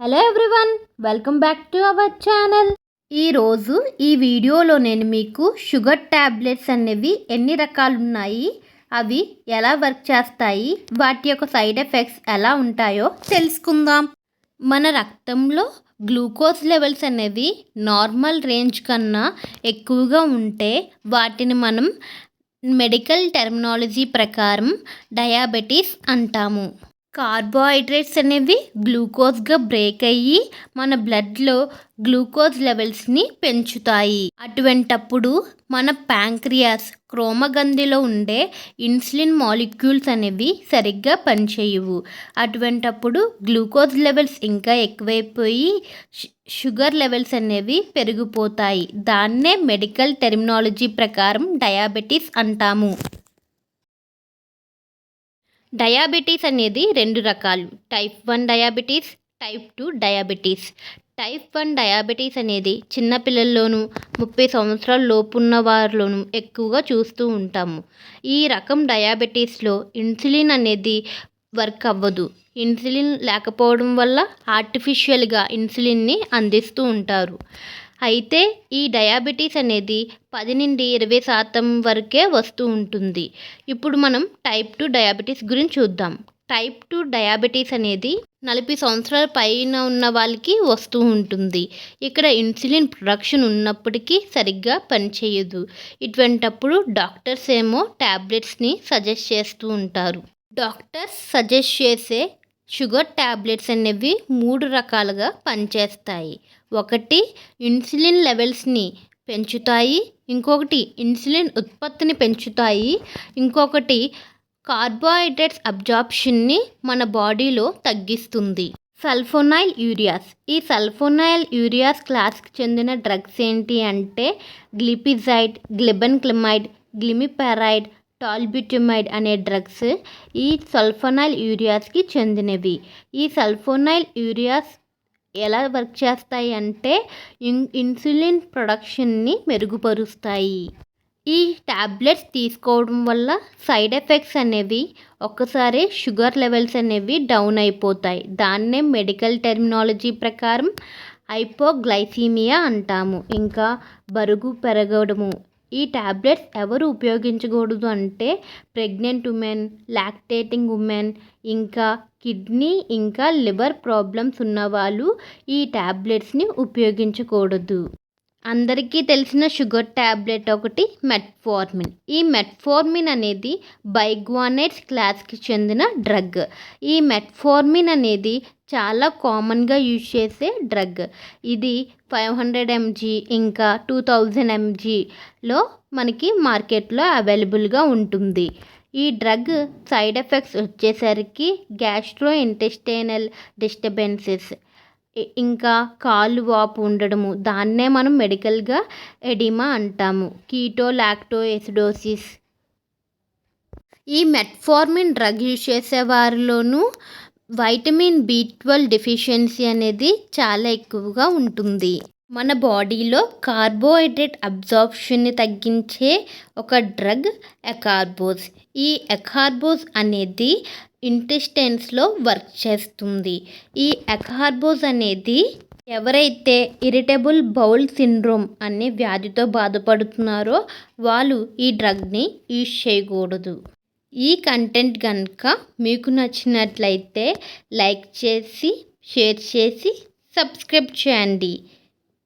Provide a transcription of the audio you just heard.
Hello everyone welcome back to our channel ఈరోజు ఈ వీడియోలో నేను మీకు షుగర్ ట్యాబ్లెట్స్ అనేవి ఎన్ని రకాలు ఉన్నాయి అవి ఎలా వర్క్ చేస్తాయి వాటి యొక్క సైడ్ ఎఫెక్ట్స్ ఎలా ఉంటాయో తెలుసుకుందాం. మన రక్తంలో గ్లూకోజ్ లెవెల్స్ అనేవి నార్మల్ రేంజ్ కన్నా ఎక్కువగా ఉంటే వాటిని మనం మెడికల్ టెర్మినాలజీ ప్రకారం డయాబెటీస్ అంటాము. కార్బోహైడ్రేట్స్ అనేవి గ్లూకోజ్గా బ్రేక్ అయ్యి మన బ్లడ్లో గ్లూకోజ్ లెవెల్స్ని పెంచుతాయి. అటువంటప్పుడు మన ప్యాంక్రియాస్ క్రోమగంధిలో ఉండే ఇన్సులిన్ మాలిక్యూల్స్ అనేవి సరిగ్గా పనిచేయవు. అటువంటప్పుడు గ్లూకోజ్ లెవెల్స్ ఇంకా ఎక్కువైపోయి షుగర్ లెవెల్స్ అనేవి పెరిగిపోతాయి. దాన్నే మెడికల్ టెర్మినాలజీ ప్రకారం డయాబెటీస్ అంటాము. డయాబెటీస్ అనేది రెండు రకాలు. Type one diabetes type two diabetes. Type one diabetes అనేది చిన్నపిల్లల్లోనూ ముప్పై సంవత్సరాల లోపున్న వారిలోనూ ఎక్కువగా చూస్తూ ఉంటాము. ఈ రకం డయాబెటీస్లో ఇన్సులిన్ అనేది వర్క్ అవ్వదు. ఇన్సులిన్ లేకపోవడం వల్ల ఆర్టిఫిషియల్గా ఇన్సులిన్ని అందిస్తూ ఉంటారు. అయితే ఈ డయాబెటీస్ అనేది పది నుండి ఇరవై శాతం వరకే వస్తూ ఉంటుంది. ఇప్పుడు మనం టైప్ టూ డయాబెటీస్ గురించి చూద్దాం. టైప్ టూ డయాబెటీస్ అనేది నలభై సంవత్సరాల పైన ఉన్న వాళ్ళకి వస్తూ ఉంటుంది. ఇక్కడ ఇన్సులిన్ ప్రొడక్షన్ ఉన్నప్పటికీ సరిగ్గా పనిచేయదు. ఇటువంటప్పుడు డాక్టర్స్ ఏమో ట్యాబ్లెట్స్ని సజెస్ట్ చేస్తూ ఉంటారు. డాక్టర్స్ సజెస్ట్ చేసే షుగర్ ట్యాబ్లెట్స్ అనేవి మూడు రకాలుగా పనిచేస్తాయి. ఒకటి ఇన్సులిన్ లెవెల్స్ని పెంచుతాయి. ఇంకొకటి ఇన్సులిన్ ఉత్పత్తిని పెంచుతాయి. ఇంకొకటి కార్బోహైడ్రేట్స్ అబ్జార్ప్షన్ని మన బాడీలో తగ్గిస్తుంది. Sulfonylureas. ఈ సల్ఫోనైల్ యూరియాస్ క్లాస్కి చెందిన డ్రగ్స్ ఏంటి అంటే గ్లిపిజైడ్ గ్లిబెన్క్లిమైడ్ గ్లిమిపారైడ్ టాల్బిట్యుమైడ్ అనే డ్రగ్స్ ఈ సల్ఫోనైల్ యూరియాస్కి చెందినవి. ఈ సల్ఫోనైల్ యూరియాస్ ఎలా వర్క్ చేస్తాయి అంటే ఇన్ ఇన్సులిన్ ప్రొడక్షన్ని మెరుగుపరుస్తాయి. ఈ ట్యాబ్లెట్స్ తీసుకోవడం వల్ల సైడ్ ఎఫెక్ట్స్ అనేవి ఒక్కసారి షుగర్ లెవెల్స్ అనేవి డౌన్ అయిపోతాయి. దాన్నే మెడికల్ టెర్మినాలజీ ప్రకారం హైపోగ్లైసీమియా అంటాము. ఇంకా బరుగు పెరగడము ఈ ట్యాబ్లెట్స్ ఎవరు ఉపయోగించకూడదు అంటే ప్రెగ్నెంట్ ఉమెన్ లాక్టేటింగ్ ఉమెన్ ఇంకా కిడ్నీ ఇంకా లివర్ ప్రాబ్లమ్స్ ఉన్నవాళ్ళు ఈ ట్యాబ్లెట్స్ని ఉపయోగించకూడదు. అందరికీ తెలిసిన షుగర్ ట్యాబ్లెట్ ఒకటి మెట్ఫార్మిన్. ఈ మెట్ఫార్మిన్ అనేది బైగ్వానేట్స్ క్లాస్కి చెందిన డ్రగ్. ఈ మెట్ఫార్మిన్ అనేది చాలా కామన్గా యూజ్ చేసే డ్రగ్. ఇది ఫైవ్ హండ్రెడ్ ఎంజీ ఇంకా టూ థౌజండ్ ఎంజీలో మనకి మార్కెట్లో అవైలబుల్గా ఉంటుంది. ఈ డ్రగ్ సైడ్ ఎఫెక్ట్స్ వచ్చేసరికి గ్యాస్ట్రో ఇంటెస్టైనల్ డిస్టర్బెన్సెస్. ఇంకా కాలు వాపు ఉండడము. దాన్నే మనం మెడికల్గా ఎడిమా అంటాము. Keto lacto acidosis. ఈ మెట్ఫార్మిన్ డ్రగ్ యూజ్ చేసే వారిలోనూ వైటమిన్ బి ట్వెల్వ్ డెఫిషియన్సీ అనేది చాలా ఎక్కువగా ఉంటుంది. మన బాడీలో కార్బోహైడ్రేట్ అబ్జార్ప్షన్ని తగ్గించే ఒక డ్రగ్ ఎకార్బోజ్ ఈ ఎకార్బోజ్ అనేది ఇంటెస్టైన్స్లో వర్క్ చేస్తుంది. ఈ ఎకార్బోజ్ అనేది ఎవరైతే ఇరిటబుల్ బౌల్ సిండ్రోమ్ అనే వ్యాధితో బాధపడుతున్నారో వాళ్ళు ఈ డ్రగ్ని యూజ్ చేయకూడదు. ఈ కంటెంట్ కనుక మీకు నచ్చినట్లయితే లైక్ చేసి షేర్ చేసి సబ్స్క్రైబ్ చేయండి.